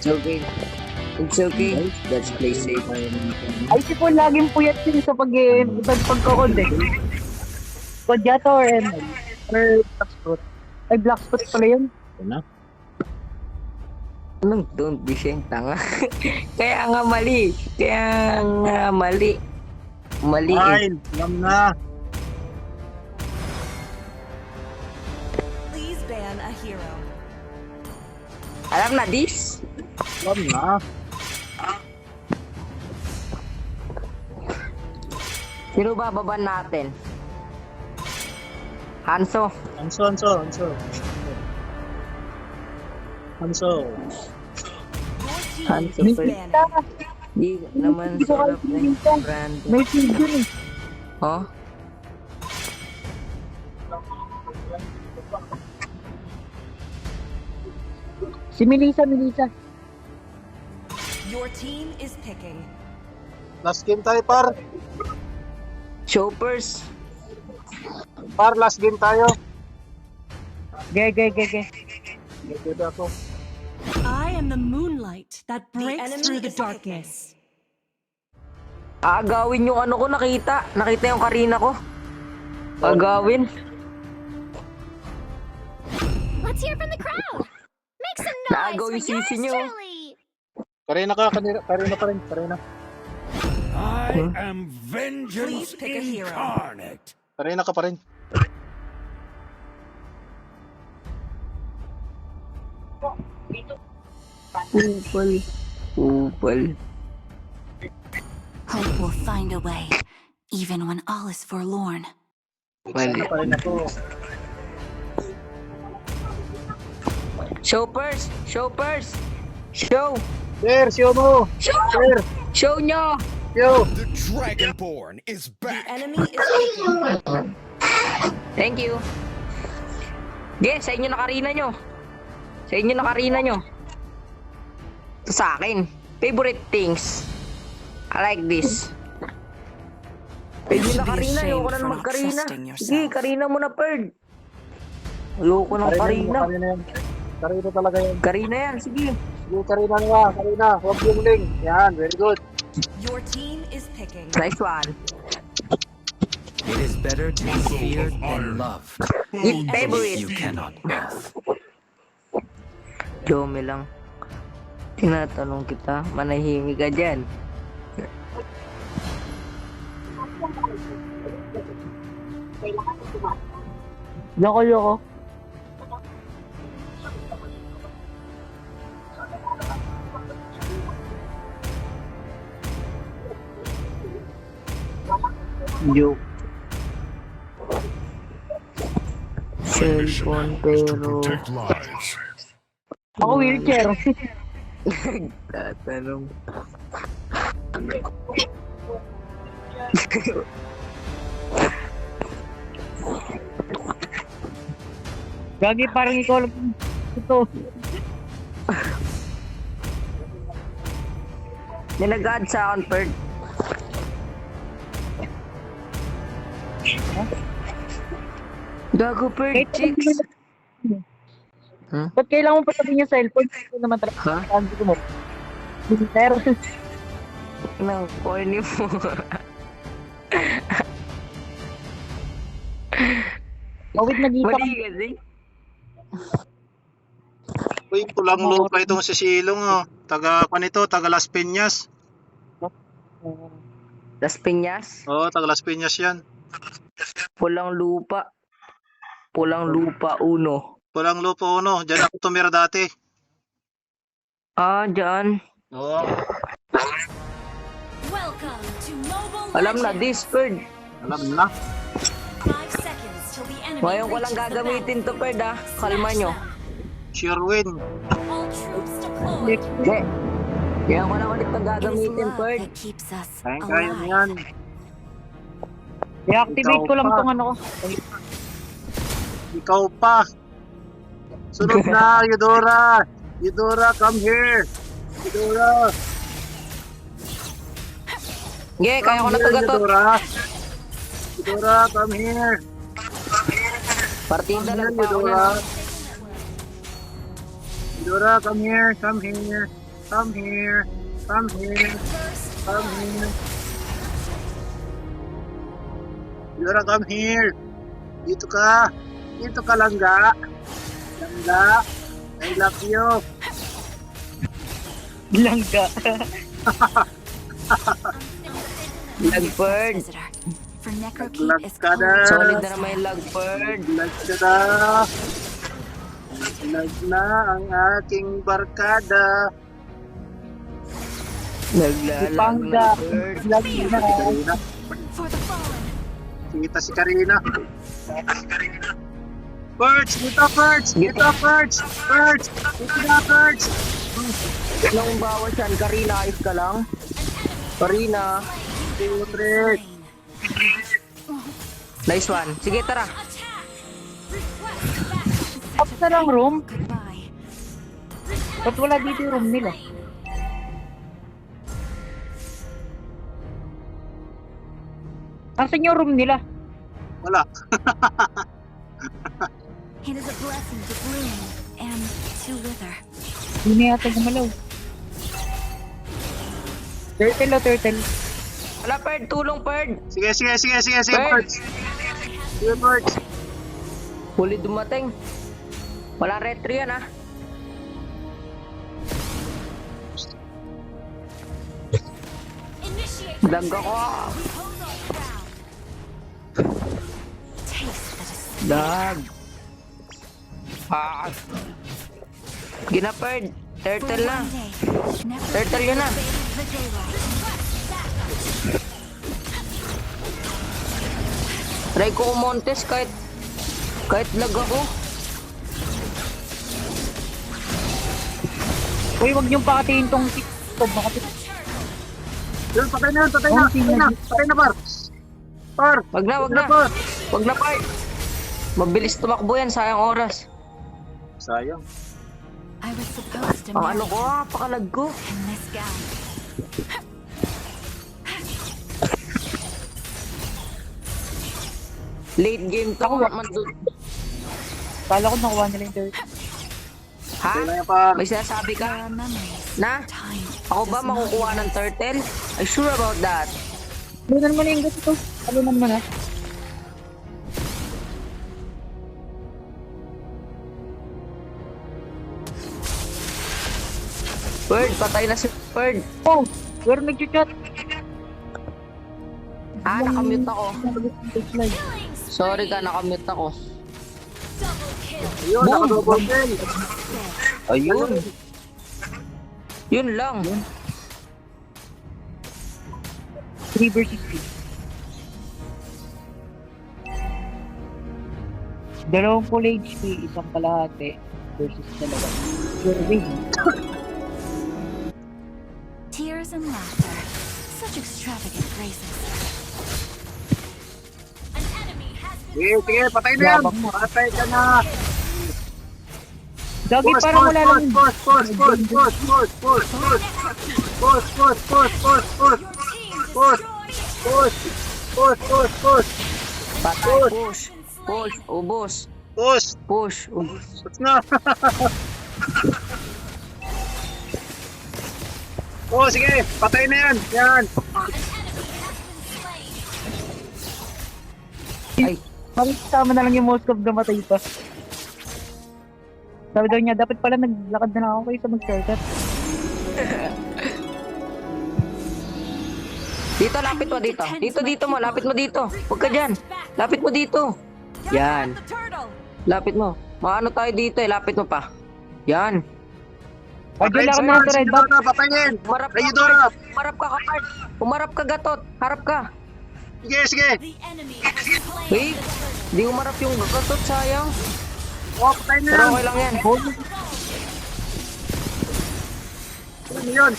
It's okay. It's okay. Let's play safe. Ay, si Paul laging puyat yun sa pag pag pagkakod eh. Kodyata or ML? Or Blackspot? Ay, Blackspot pala yun. Ano? Anong don't be siyang tanga? Kaya nga mali. Kaya nga mali. Mali eh. Ay, alam na. Please ban a hero. Alam na this? Alam na. Sino ba baban natin? Hanso. Hanso pa. banned. Di naman Hindi ko sarap na brand. May feed yun eh. Oh? Si Melissa, Melissa. Your team is picking. Last game tayo, par. Shoppers. Par, last game tayo. Ge, ge, ge, ge. Pwede ako. I am the moonlight that breaks enemy through the darkness. Agawin yung ano ko nakita. Nakita yung karina ko. Agawin. Let's hear from the crowd. Naagaw yung sisi nyo. Karina ka, kanina, karina pa rin, karina. I am vengeance Please pick a hero. incarnate. Karina ka pa rin. Upal. Upal. Hope will find a way, even when all is forlorn. Mali. Pa rin ako. Shoppers! Shoppers! Show! Sir, siyo mo. Show! Sir, Show nyo! siyo. The Dragonborn is The back. enemy is picking. Thank you. Ge, sa inyo na karina nyo. Sa inyo na karina nyo. Ito sa akin. Favorite things. I like this. Pwede na karina. Ayoko na trusting yourself. Sige, karina mo na, Perd. Ayoko ng Karina, karina. Karina talaga yan. Karina yan, sige. Sige, karina nga, karina. Huwag yung ling. Yan, very good. Your team is picking. Nice one. It is better to be feared than loved. Eat favorite. You cannot both. Dome lang. Tinatanong kita, manahimik ka dyan. Yoko, yoko. Joke. Cellphone pero... Ako wheelchair. Tatanong. Gagi, parang ikaw lang ito. May nag-add sa akin, Perd. Gago, Perd, Kahit chicks. Ba't kailangan mo patabi yung cellphone? Ito naman talaga. Ha? Ang gusto mo. Wheelchair. Nang corny mo. Awit nagita ka. Mali kasi. Uy, pulang lupa itong si Silong, oh. Taga, panito, taga Las Piñas. Las Piñas, Oo, taga Las Piñas yan. pulang lupa. Pulang lupa uno. Pulang lupa, uno. Diyan ako tumira dati. Ah, dyan. Oo. Welcome to Mobile Alam na, Perd. Alam na. Ngayon ko lang gagamitin to. Perd, ah. Kalma nyo. Sure win. Hindi. Ngayon ko lang ulit ito It is gagamitin, Perd. mo alive. yan. I-activate ko lang tong ano ko. Ikaw pa. Sunod na, Eudora. Eudora, come here. Eudora. Sige, kaya ko na to gatot. Eudora. Eudora, come here. Partida lang pa ako Eudora. na. Eudora, come here. Come here. Come here. Come here. Come here. Yura, come here. Dito ka. Dito ka, langga. Langga. I love you. Langga. Visitor. For Necrokeep is cold. Solid na naman yung lagperd. Lag ka na. Lag na ang aking barkada. Naglalag lagperd. Lagi na. Karina. For the fallen. Kita si Karina. Perch! Dito, Perch! Dito, Perch! Perch! Dito na, Perch! Anong bawas yan? Karina, ayos ka lang? Karina. Patrick! Nice one. Sige, tara. Up na lang room. Ba't wala dito yung room nila? Asan yung room nila? Wala. Hindi na yata gumalaw. Turtle o turtle? Wala, Perd. Tulong, Perd. Sige, sige, sige, sige, sige. Perch! Sige, Perch! Huli dumating. Wala retry yan, ah. Dagga ko. Dag. Ah. Gina, Perd. For Turtle na. Turtle yun na. Try ko kumontes kahit kahit lag ako. Uy, wag niyong pakatiin tong tiktok. Baka Yun, patay na yun, patay na, patay na, patay na, Par! Par! Wag na, wag na. Par! Wag na, Perd. Mabilis tumakbo yan, sayang oras. Sayang. I was supposed to Ang marry ano ko, ah, pakalag ko. in this gown. Late game to. Mandu- Kala ko nakuha nila yung turtle. ha? Na yan, Par. May sinasabi There ka? are memories. Na? Time. Ako ba does not makukuha ng turtle? Are you sure about that? Lunan mo na yung gato. Alunan mo na. Patay na si Bird. Oh, where nag-chat? Ah, nakamute ako. Sorry ka, nakamute ako. Ayun, nakadouble kill. Ayun. Yun lang. 3 versus 3. Dalawang full HP, isang kalahati versus dalawa. You're winning. Tears and laughter. Such extravagant graces. An enemy has Sige, sige, patay na yan. Yabang mo. Patay ka na. Gagi, Push, parang push, wala push, lang. push, push, push, push, push, push, push. Push, push, push, push, push. Push, push, push, push, push. Patay, push. Push, ubos. Push. Push, ubos. Push na. Oh, sige, patay na yan. Yan. Ay, Parang kasama na lang yung most of the matay pa. Sabi daw niya, dapat pala naglakad na lang ako kayo sa mag-shortcut. dito, lapit mo dito. Dito, dito mo. Lapit mo dito. Huwag ka dyan. Lapit mo dito. Yan. Lapit mo. Maano tayo dito eh. Lapit mo pa. Yan. Ito, red sige, dot. Dota, patayin. Umarap ka, Ayudora. Kart. Umarap ka, Kart. Umarap ka, Gatot. Harap ka. Sige, sige. Wait. the turtle. Di umarap yung Gatot, sayang. Oh, patay na Pero yan. okay lang yan. Ano yun?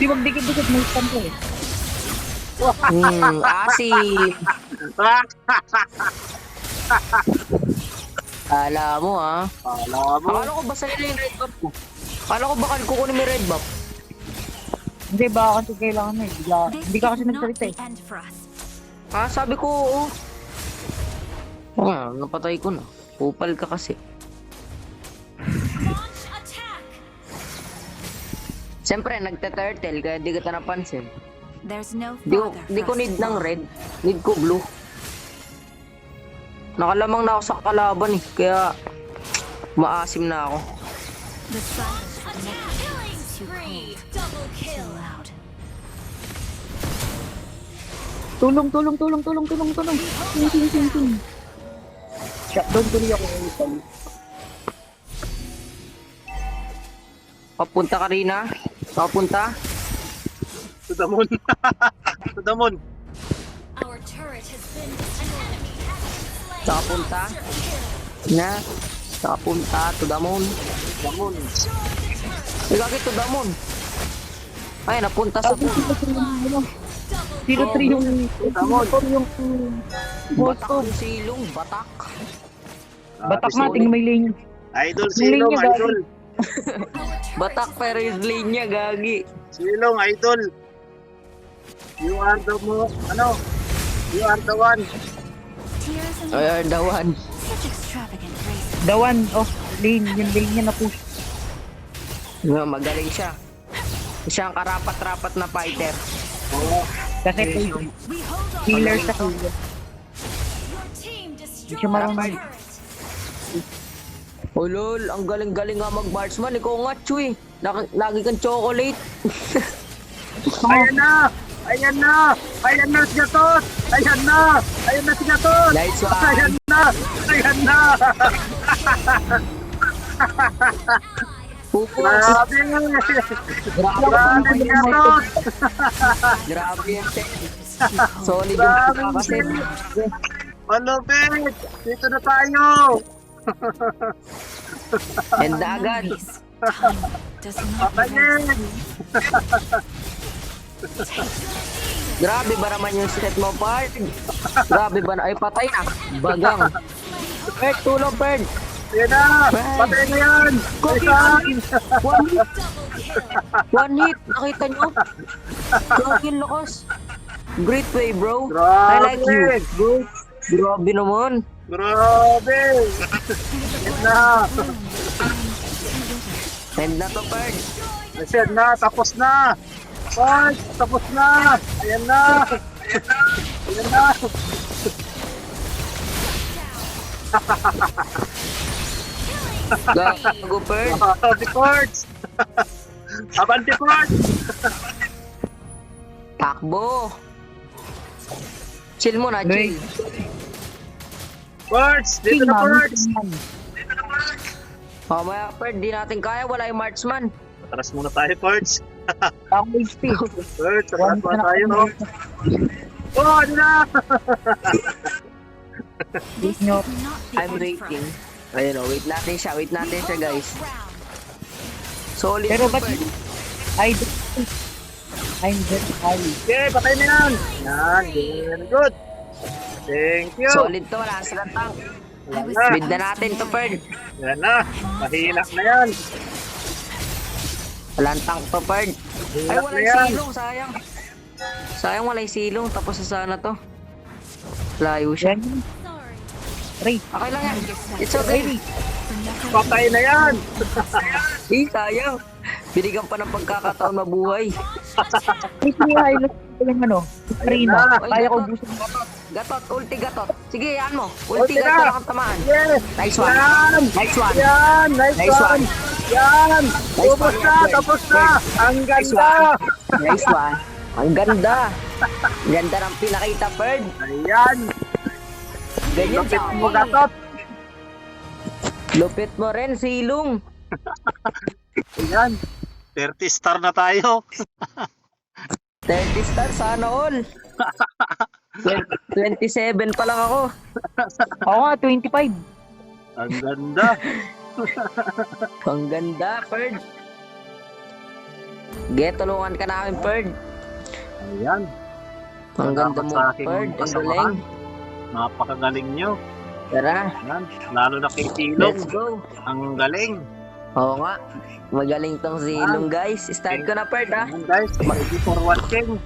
Di magdikit-dikit, may stand ko eh. Hmm, asim. Kala mo, ah. Kala mo. Akala ko basta nila yung red buff ko. Akala ko baka kukunin mo yung red buff. Hindi, baka kasi kailangan mo eh. Bigla, This hindi ka kasi nagsalita eh. Ah, sabi ko, oo. Ah, napatay ko na. Kupal ka kasi. Siyempre, nagte-turtle, kaya di kita napansin. There's no Di ko, di ko need ng red. Need ko blue. Nakalamang na ako sa kalaban eh. Kaya, maasim na ako. Tulong, tulong, tulong, tulong, tulong, tulong. Ting, ting, ting, ting. Shutdown tuloy ako. Papunta ka rin na. Papunta. To the moon. to the moon. Our turret has been Saka punta. Na. Saka punta. To the moon. The moon. Ay, gagi to the moon. Ay, napunta sa moon. Double Zero three yung... Tamon. Yung... Batak yung silong. Batak. Batak Ah, natin may lane. Idol, silong, idol. Batak pero yung lane niya, gagi. Silong, idol. You are the mo, ano? You are the one. Tears and Ay, ay, the one. such extravagant graces. The one of lane. Yung lane niya na push. Nga, magaling siya. Siya ang karapat-rapat na fighter. Oo. Kasi We hold on! healer sa healer. Destroyed siya turret! Oh lol, ang galing-galing nga mag-marksman. Ikaw nga, Chuy. Lagi, lagi kang chocolate. Ayan na! Ayan na! Ayan na si Gatot! Ayan na! Ayan na si Gatot! Nice one. Ayan na! Ayan na! Pupos. Grabe! Grabe si Gatot! Grabe yung tech. Solid yung Grabe pagkakasit. Malupit! Dito na tayo! And agad. Does not! Grabe ba naman yung set mo, Pard? Grabe ba na? Ay, patay na. Bagang. Perd, tulong, Perd. Ayan na! Patay na yan! Isan! One hit. Double kill! One hit. Nakita nyo? Yung lakas. Great play, bro. I Grabe! like you, bro. Grabe naman. Grabe! Ayan na! End na to, Perd. Ayan na! Tapos na! Ay! Tapos na! Ayan na! Ayan na! Gago, Perd. Abante Ports! Abante Ports! Takbo. Chill mo na, chill. Ports! Dito na Ports! Mamaya, Perd, di natin kaya. Wala yung marksman. Atras muna tayo Ports! Ako HP. Ports! Atras muna tayo no? Oh! Ano na! This No. I'm waiting. Ayun o, wait natin siya. Wait natin siya, guys. Solid Pero ba't. I I'm very high. Okay, patay na yan! Yan! Very good! Thank you! Solid to. Wala sa tank. Mid na natin to, Perd. Yan na! Mahina na yan! Walang tank to, Perd. Ay, Mahina na wala yan! yung silong. Sayang. Sayang wala yung silong. Tapos na sana to. Layo siya. Sorry. Ray. Okay lang yan. It's okay. Patay na yan! Eh, sayang. Binigyan pa ng pagkakataon mabuhay. May ko yung ano. Arena. na. Oy, Kaya ko gusto gatot, ulti gatot. Sige, yan mo. Ulti Ulti gatot lang ang tamaan. Yes! Nice one. Yan! Nice one. Yan! Nice, Nice one! one. Yan! Nice Tapos one, na! Tapos na! Ang Nice ganda! Nice one. Ang ganda. Ganda ng pinakita, Bird. Ayan! Ganyan Lupit sa mo gatot! Lupit mo rin, silong. Ayan! 30 star na tayo! 30 stars, sana all. 27 pa lang ako. Ako nga, 25. Ang ganda! Ang ganda, Bird. Ge, tulungan ka namin, Bird. Ayan! Ang ganda mo, Bird. Ang galing. Napakagaling nyo! Tara, Ayan! Lalo na kay Tilong! let's go. Ang galing! Oo nga. Magaling tong silong, guys. Start ko na, Bird, ha? Ayan guys, thank you for watching.